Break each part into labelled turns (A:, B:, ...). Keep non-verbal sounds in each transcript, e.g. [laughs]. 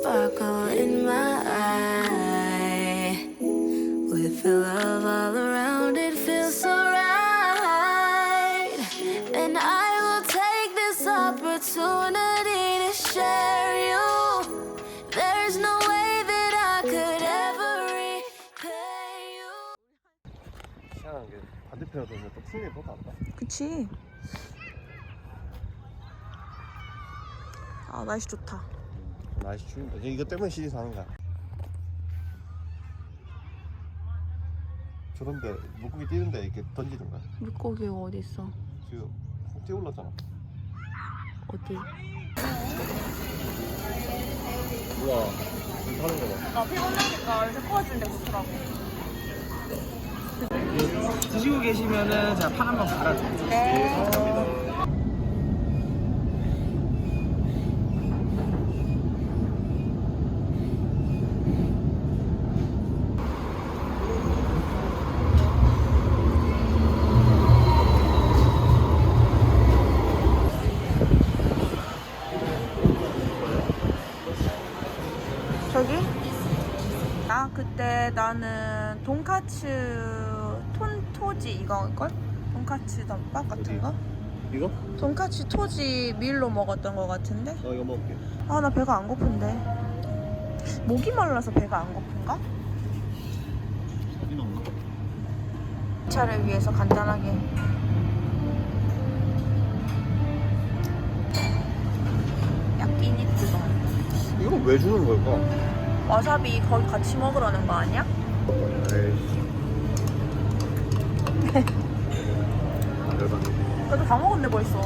A: sparkle in my eye. With the love all around, it feels so right. And I will take this opportunity to share you. There's no way that I could ever repay you.
B: 희한한 게 반대편에 돌면 또 풍경이 또 다르다.
C: 그치? 아 날씨 좋다.
B: 날씨 추운데 이거 때문에 시리 사는 거야. 저런데 물고기 뛰는데 이렇게 던지는 거야.
C: 물고기가 어디 있어?
B: 지금 훅 뛰어 올랐잖아.
C: 어디?
B: 우와, 이거 하는 거 봐.
C: 나 피곤하니까 이렇게 퍼주는데 좋더라고.
D: 드시고 계시면은 제가 판 한번 갈아드릴게요.
C: 네. 저기? 나는 돈카츠 톤토지 이거걸? 돈카츠 덮밥 같은 거?
B: 이거?
C: 돈카츠 토지 밀로 먹었던 거 같은데?
B: 어 이거 먹을게.
C: 아 나 배가 안 고픈데 목이 말라서 배가 안 고픈가?
B: 사진 없나?
C: 차를 위해서 간단하게 야끼니쿠도
B: 이거 왜 주는 걸까?
C: 와사비 거기 같이 먹으라는 거 아니야? 그래도 다 먹었네 벌써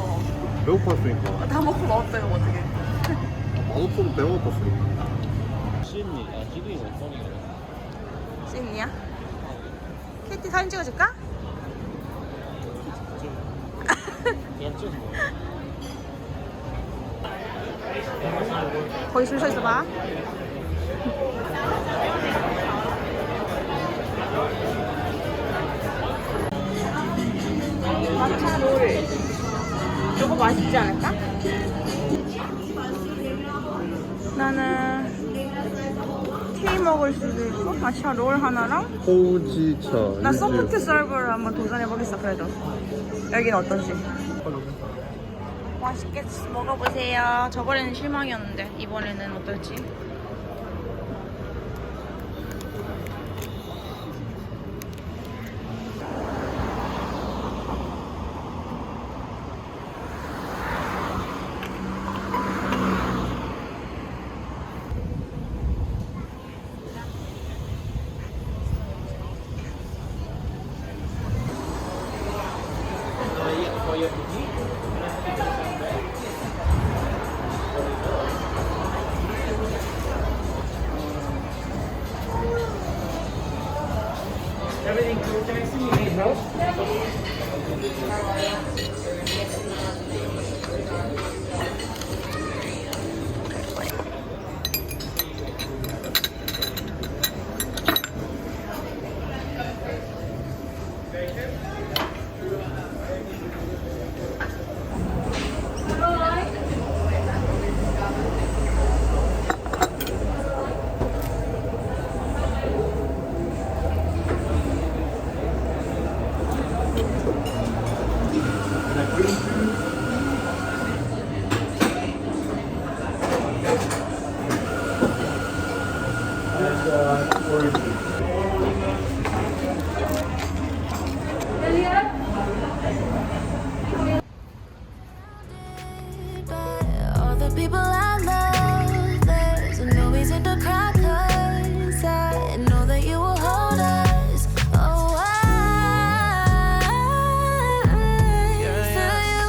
B: 배고팠으니까.
C: 다 먹고 먹었어요 어떻게
B: 맛없어도 배고팠으니까.
D: 시드니, 아, 시드니가 써니가
C: 찐이야? 케이티 사진 찍어줄까?
D: 그냥 먹어요.
C: 거기 줄 서 있어봐 맛있지 않을까? 나는 티 먹을 수도 있고 마차 롤 하나랑
B: 호지차.
C: 나 소프트 썰브를 한번 도전해보겠어 그래도 여긴 어떤지 맛있게 먹어보세요 저번에는 실망이었는데 이번에는 어떨지
A: people I love, there's no reason to cry 'cause I know that you will hold us. Oh, I for you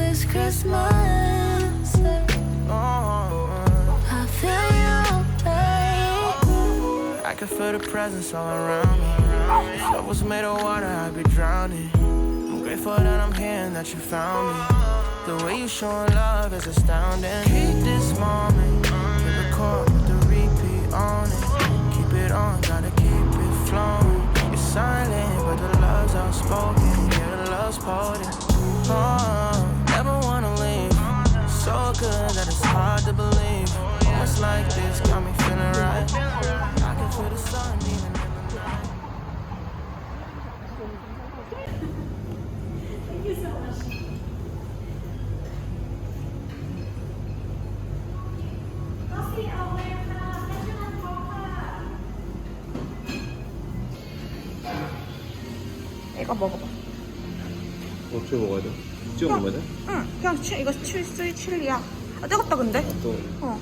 A: this Christmas. Uh-huh. I feel you, babe.
E: I can feel the presence all around me. If love was made of water, I'd be drowning. Grateful that I'm here and that you found me. The way you showing love is astounding. Keep this moment, hit record with the repeat on it. Keep it on, gotta keep it flowing. It's silent, but the love's outspoken. Yeah, the love's potent. Oh, never wanna leave. So good that it's hard to believe. Moments like this
C: 이거 먹어봐.
B: 어떻게 먹어야 돼? 찍어 먹어야 돼?
C: 응, 그냥 치, 이거 칠수이 칠리야. 아, 뜨겁다 근데?
B: 또
C: 어.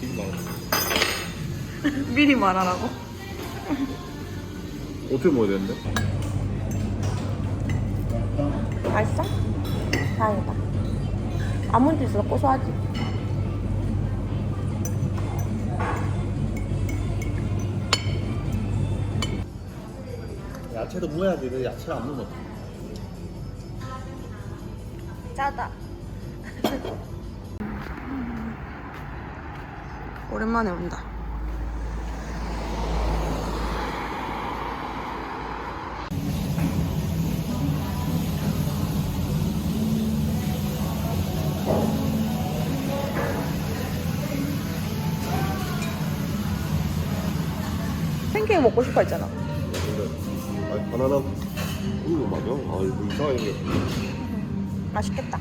B: 비빔 먹어. [laughs]
C: 미리 말하라고.
B: 어떻게 먹어야 되는데?
C: 맛있어? 다행이다. 아몬드 있어서 고소하지?
B: 야채도 먹어야지. 왜 야채를 안 먹어?
C: 짜다. 오랜만에 온다. 팬케이크 먹고 싶어 했잖아.
B: 아니 바나나 이거 맞아? 아 이거 이상하게 생겼어.
C: 맛있겠다.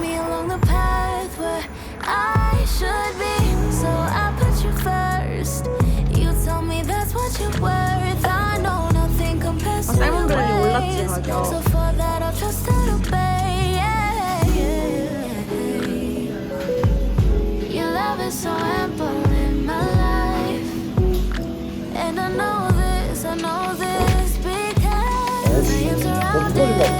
A: me along the path where I should be. So I put you first. You tell me that's what you're worth. I know nothing compares to your ways. So for that, I'll trust and obey. Yeah, yeah. Your love is so ample in my life, and I know this. I know this because I am surrounded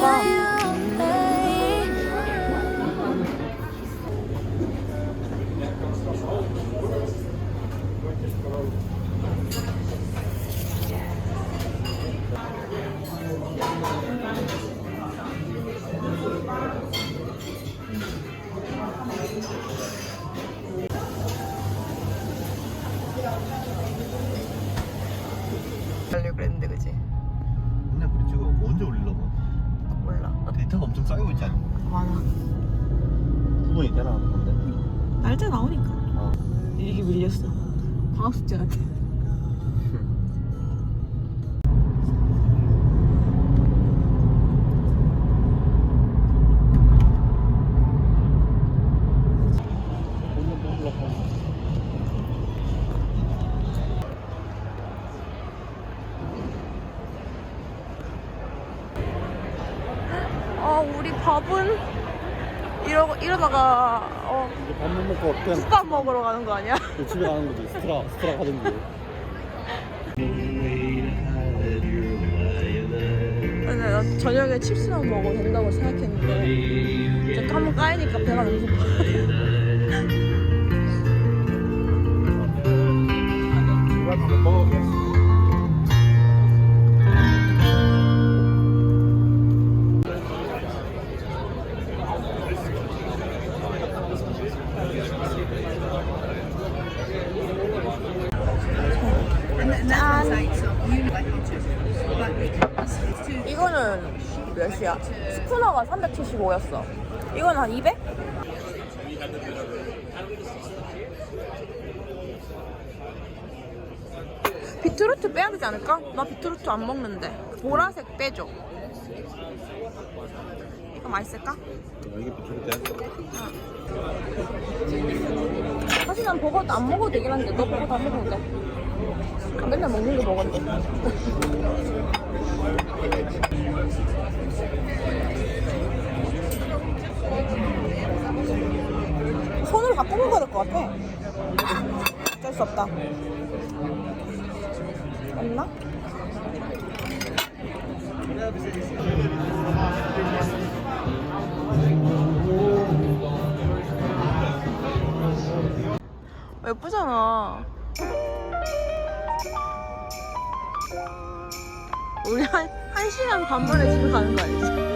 C: 光。
B: 데이터가 엄청 쌓이고 있지 않아?
C: 많아.
B: 9분 있잖아. 근데.
C: 날짜 나오니까.
B: 어.
C: 일기 밀렸어. 방학 숙제 같아. 아 이러 이러다가 어
B: 이제 밥 못 먹고 그냥
C: 국밥 먹으러 가는 거 아니야?
B: 집에 가는 거지. 스트라 스트라 가든지.
C: 근데 나 저녁에 칩스만 먹어도 된다고 생각했는데 이제 또 한번 까이니까 배가 너무 고파. [laughs]
B: 먹어.
C: 이거 스푸너가 375였어. 이건 한 200? 비트루트 빼야 되지 않을까? 나 비트루트 안 먹는데. 보라색 빼줘. 이거 맛있을까?
B: 이게 비추를 때.
C: 사실 난 버거도 안 먹어도 되긴 한데 너 버거 다 먹어도 돼. 맨날 먹는 거 먹었는데. 손으로 갖고 먹어야 될것 같아. 어쩔 수 없다. 없나? 예쁘잖아. 우리 한, 한 시간 반 만에 집에 가는 거 알지?